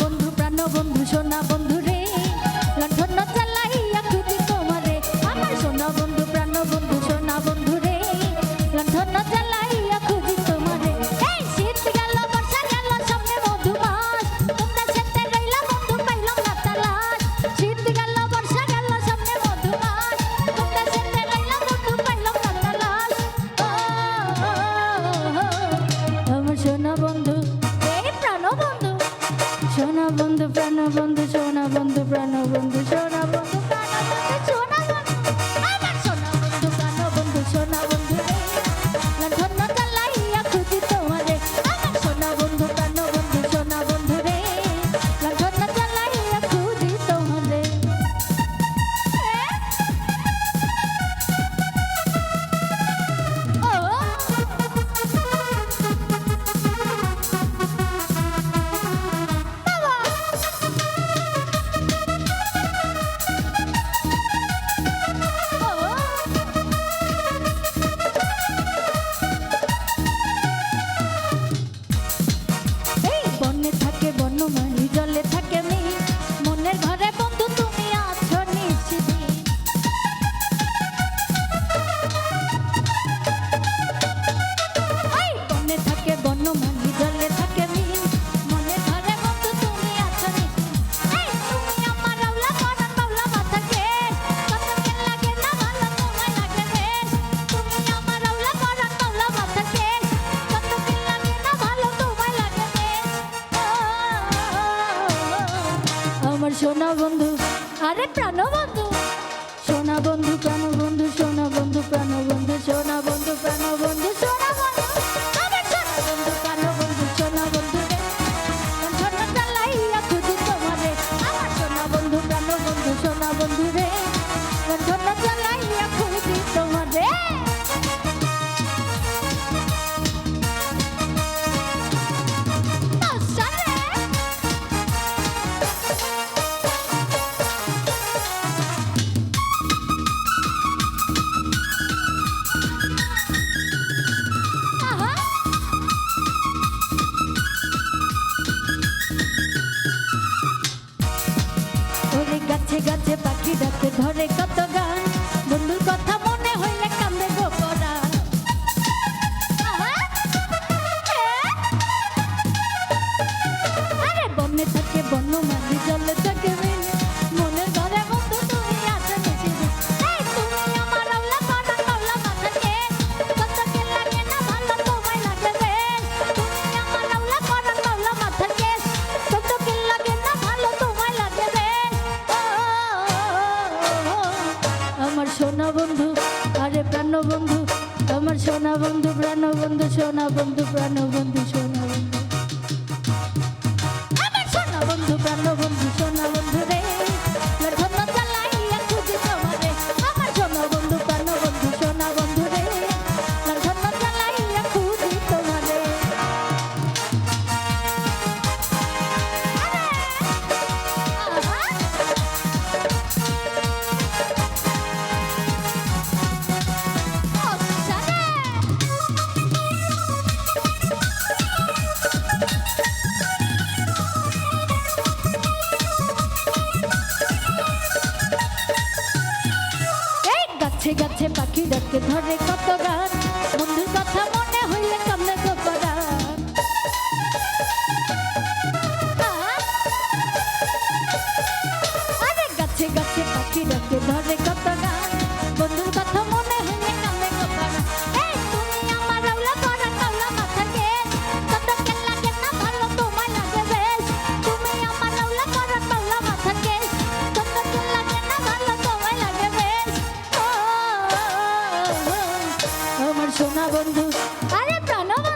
বন্ধু প্রাণ বন্ধু সোনা বন্ধু রে। সোনা বন্ধু, আরে প্রাণ বন্ধু, সোনা বন্ধু, প্রাণ বন্ধু, সোনা বন্ধু, প্রাণ বন্ধু, সোনা বন্ধু, প্রাণ বন্ধু। পাখি ডাকে ধরে কত গান? বন্ধুর কথা মনে হইলে কান্দে গো পড়া। আরে বনে থাকে বন্য মাঝি জলে সোনা বন্ধু, আরে প্রাণ বন্ধু আমার সোনা বন্ধু, প্রাণ বন্ধু, সোনা বন্ধু, প্রাণ বন্ধু, সোনা বন্ধু। হৃদয়কে ধরে কত গান। বন্ধুর কথা মনে হইলে কামনে গোপরান গাছে গাছে পাখিরাকে ধরে কত আমার সোনা বন্ধু। আরে প্রণব